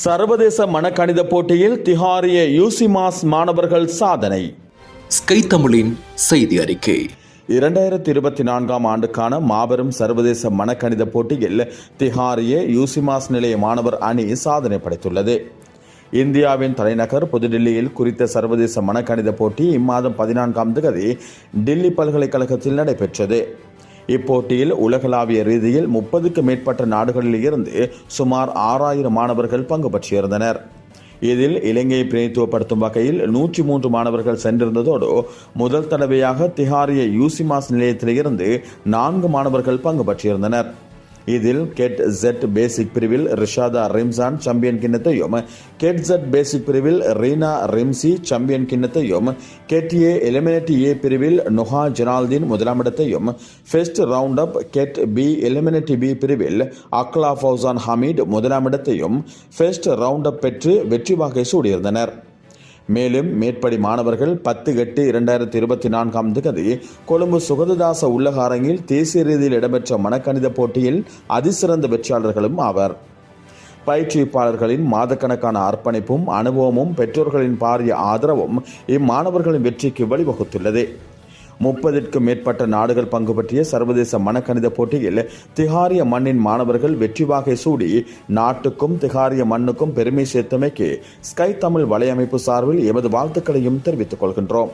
சர்வதேச மனக்கணித போட்டியில் திஹாரிய யூசிமாஸ் மாணவர்கள் சாதனை. ஸ்கை தமிழின் செய்தி அறிக்கை. இரண்டாயிரத்தி இருபத்தி நான்காம் ஆண்டுக்கான மாபெரும் சர்வதேச மனக்கணித போட்டியில் திஹாரிய யூசிமாஸ் நிலைய மாணவர் அணி சாதனை படைத்துள்ளது. இந்தியாவின் தலைநகர் புதுடில்லியில் குறித்த சர்வதேச மனக்கணித போட்டி இம்மாதம் பதினான்காம் தேதி டில்லி பல்கலைக்கழகத்தில் நடைபெற்றது. இப்போட்டியில் உலகளாவிய ரீதியில் முப்பதுக்கு மேற்பட்ட நாடுகளில் இருந்து சுமார் ஆறாயிரம் மாணவர்கள் பங்கு பற்றியிருந்தனர் இதில் இலங்கையை பிரதித்துவப்படுத்தும் வகையில் நூற்றி மூன்று மாணவர்கள் சென்றிருந்ததோடு முதல் தடவையாக திஹாரிய யூசிமாஸ் நிலையத்திலிருந்து நான்கு மாணவர்கள் பங்கு பற்றியிருந்தனர் இதில் கெட் ஜெட் பேசிக் பிரிவில் ரிஷாதா ரிம்சான் சாம்பியன் கிண்ணத்தையும் கெட் ஜெட் பேசிக் பிரிவில் ரீனா ரிம்சி சாம்பியன் கிண்ணத்தையும் கெட் ஏ எலிமினேட் ஏ பிரிவில் நொஹா ஜெனால்தீன் முதலாம் இடத்தையும் first runner up cadet B elementary B பிரிவில் அக்லா ஃபௌசான் ஹமீட் முதலாம் இடத்தையும் ஃபெஸ்ட் ரவுண்ட் அப் பெற்று வெற்றி வாகை சூடியிருந்தனர். மேலும் மேற்படி மாணவர்கள் பத்து எட்டு இரண்டாயிரத்தி இருபத்தி நான்காம் திகதி கொழும்பு சுகததாச உள்ளக அரங்கில் தேசிய ரீதியில் இடம்பெற்ற மனக்கணித போட்டியில் அதிசிறந்த வெற்றியாளர்களும் ஆவர். பயிற்றுவிப்பாளர்களின் மாதக்கணக்கான அர்ப்பணிப்பும் அனுபவமும் பெற்றோர்களின் பாரிய ஆதரவும் இம்மாணவர்களின் வெற்றிக்கு வழிவகுத்துள்ளது. முப்பதிற்கும் மேற்பட்ட நாடுகள் பங்கு பற்றிய சர்வதேச மனக்கணித போட்டியில் திகாரிய மண்ணின் மாணவர்கள் வெற்றி வாகை சூடி நாட்டுக்கும் திகாரிய மண்ணுக்கும் பெருமை சேர்த்தமைக்கு ஸ்கை தமிழ் வலையமைப்பு சார்பில் எமது வாழ்த்துக்களையும் தெரிவித்துக் கொள்கின்றோம்.